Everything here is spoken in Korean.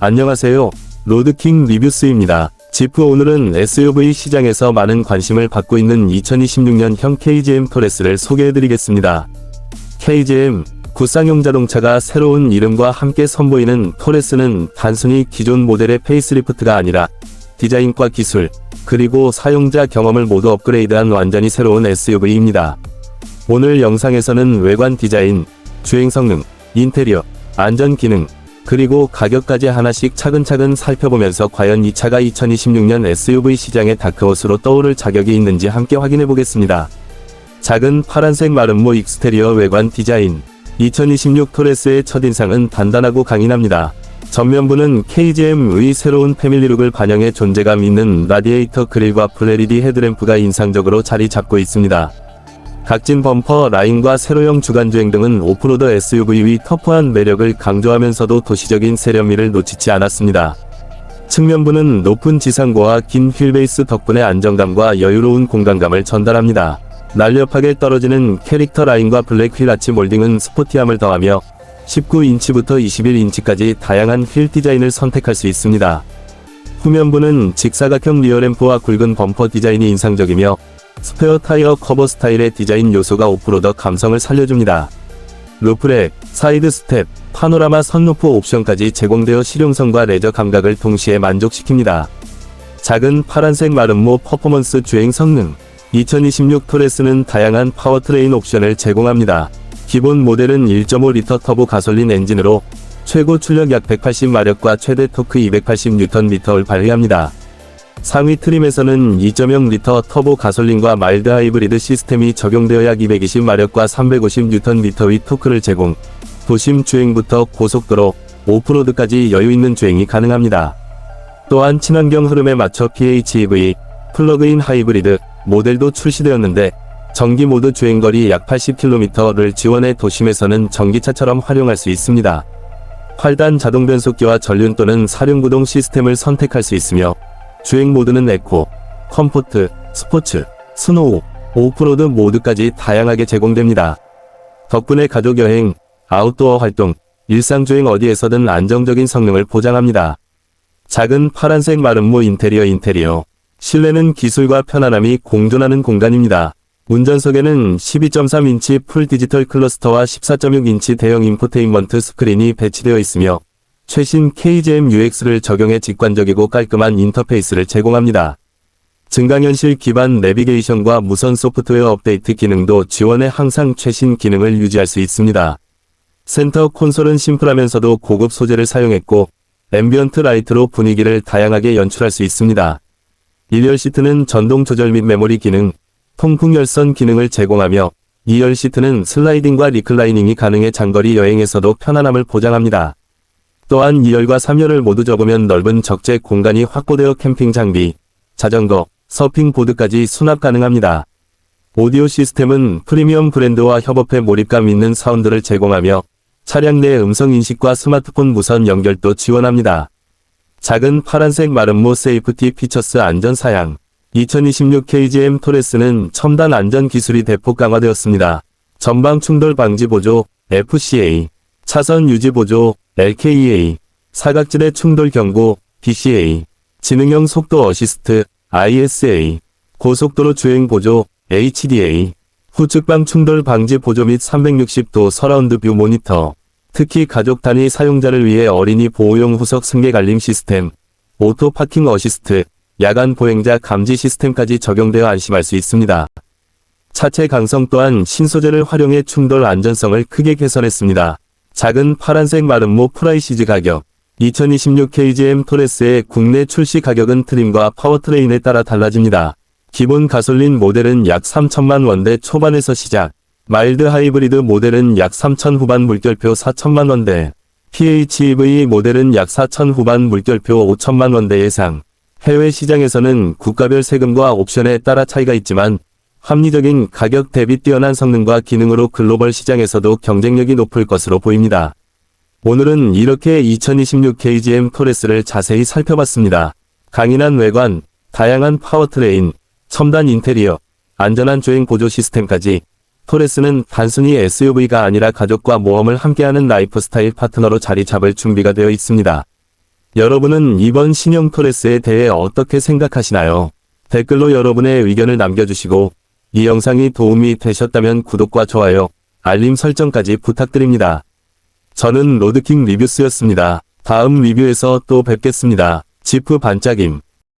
안녕하세요. 로드킹 리뷰스입니다. 지프 오늘은 SUV 시장에서 많은 관심을 받고 있는 2026년형 KGM 토레스를 소개해드리겠습니다. KGM 구쌍용 자동차가 새로운 이름과 함께 선보이는 토레스는 단순히 기존 모델의 페이스리프트가 아니라 디자인과 기술, 그리고 사용자 경험을 모두 업그레이드한 완전히 새로운 SUV입니다. 오늘 영상에서는 외관 디자인, 주행 성능, 인테리어, 안전 기능, 그리고 가격까지 하나씩 차근차근 살펴보면서 과연 이 차가 2026년 SUV 시장의 다크호스로 떠오를 자격이 있는지 함께 확인해 보겠습니다. 작은 파란색 마름모 익스테리어 외관 디자인 2026 토레스의 첫인상은 단단하고 강인합니다. 전면부는 KGM의 새로운 패밀리룩을 반영해 존재감 있는 라디에이터 그릴과 플레리디 헤드램프가 인상적으로 자리 잡고 있습니다. 각진 범퍼 라인과 세로형 주간주행 등은 오프로드 SUV의 터프한 매력을 강조하면서도 도시적인 세련미를 놓치지 않았습니다. 측면부는 높은 지상고와 긴 휠베이스 덕분에 안정감과 여유로운 공간감을 전달합니다. 날렵하게 떨어지는 캐릭터 라인과 블랙 휠 아치 몰딩은 스포티함을 더하며 19인치부터 21인치까지 다양한 휠 디자인을 선택할 수 있습니다. 후면부는 직사각형 리어램프와 굵은 범퍼 디자인이 인상적이며 스페어 타이어 커버 스타일의 디자인 요소가 오프로더 감성을 살려줍니다. 루프렉, 사이드 스텝, 파노라마 선루프 옵션까지 제공되어 실용성과 레저 감각을 동시에 만족시킵니다. 작은 파란색 마름모 퍼포먼스 주행 성능 2026 토레스는 다양한 파워트레인 옵션을 제공합니다. 기본 모델은 1.5리터 터보 가솔린 엔진으로 최고 출력 약 180마력과 최대 토크 280Nm를 발휘합니다. 상위 트림에서는 2.0리터 터보 가솔린과 마일드 하이브리드 시스템이 적용되어 약 220마력과 350Nm의 토크를 제공, 도심 주행부터 고속도로, 오프로드까지 여유있는 주행이 가능합니다. 또한 친환경 흐름에 맞춰 PHEV, 플러그인 하이브리드 모델도 출시되었는데 전기 모드 주행거리 약 80km를 지원해 도심에서는 전기차처럼 활용할 수 있습니다. 8단 자동 변속기와 전륜 또는 사륜구동 시스템을 선택할 수 있으며 주행 모드는 에코, 컴포트, 스포츠, 스노우, 오프로드 모드까지 다양하게 제공됩니다. 덕분에 가족 여행, 아웃도어 활동, 일상 주행 어디에서든 안정적인 성능을 보장합니다. 작은 파란색 마름모 인테리어 인테리어. 실내는 기술과 편안함이 공존하는 공간입니다. 운전석에는 12.3인치 풀 디지털 클러스터와 14.6인치 대형 인포테인먼트 스크린이 배치되어 있으며 최신 KGM UX를 적용해 직관적이고 깔끔한 인터페이스를 제공합니다. 증강현실 기반 내비게이션과 무선 소프트웨어 업데이트 기능도 지원해 항상 최신 기능을 유지할 수 있습니다. 센터 콘솔은 심플하면서도 고급 소재를 사용했고 앰비언트 라이트로 분위기를 다양하게 연출할 수 있습니다. 일열 시트는 전동 조절 및 메모리 기능, 통풍 열선 기능을 제공하며 2열 시트는 슬라이딩과 리클라이닝이 가능해 장거리 여행에서도 편안함을 보장합니다. 또한 2열과 3열을 모두 접으면 넓은 적재 공간이 확보되어 캠핑 장비, 자전거, 서핑 보드까지 수납 가능합니다. 오디오 시스템은 프리미엄 브랜드와 협업해 몰입감 있는 사운드를 제공하며 차량 내 음성 인식과 스마트폰 무선 연결도 지원합니다. 작은 파란색 마름모 세이프티 피처스 안전 사양 2026 KGM 토레스는 첨단 안전 기술이 대폭 강화되었습니다. 전방 충돌 방지 보조 FCA, 차선 유지 보조 LKEA, 사각지대 충돌 경고 DCA, 지능형 속도 어시스트 ISA, 고속도로 주행 보조 HDA, 후측방 충돌 방지 보조 및 360도 서라운드 뷰 모니터, 특히 가족 단위 사용자를 위해 어린이 보호용 후석 승객 알림 시스템, 오토 파킹 어시스트, 야간 보행자 감지 시스템까지 적용되어 안심할 수 있습니다. 차체 강성 또한 신소재를 활용해 충돌 안전성을 크게 개선했습니다. 작은 파란색 마름모 프라이시즈 가격 2026 KGM 토레스의 국내 출시 가격은 트림과 파워트레인에 따라 달라집니다. 기본 가솔린 모델은 약 3천만 원대 초반에서 시작, 마일드 하이브리드 모델은 약 3천 후반 물결표 4천만 원대, PHEV 모델은 약 4천 후반 물결표 5천만 원대 예상. 해외 시장에서는 국가별 세금과 옵션에 따라 차이가 있지만 합리적인 가격 대비 뛰어난 성능과 기능으로 글로벌 시장에서도 경쟁력이 높을 것으로 보입니다. 오늘은 이렇게 2026 KGM 토레스를 자세히 살펴봤습니다. 강인한 외관, 다양한 파워트레인, 첨단 인테리어, 안전한 주행 보조 시스템까지 토레스는 단순히 SUV가 아니라 가족과 모험을 함께하는 라이프 스타일 파트너로 자리 잡을 준비가 되어 있습니다. 여러분은 이번 신형 토레스에 대해 어떻게 생각하시나요? 댓글로 여러분의 의견을 남겨주시고 이 영상이 도움이 되셨다면 구독과 좋아요, 알림 설정까지 부탁드립니다. 저는 로드킹 리뷰스였습니다. 다음 리뷰에서 또 뵙겠습니다. 지프 반짝임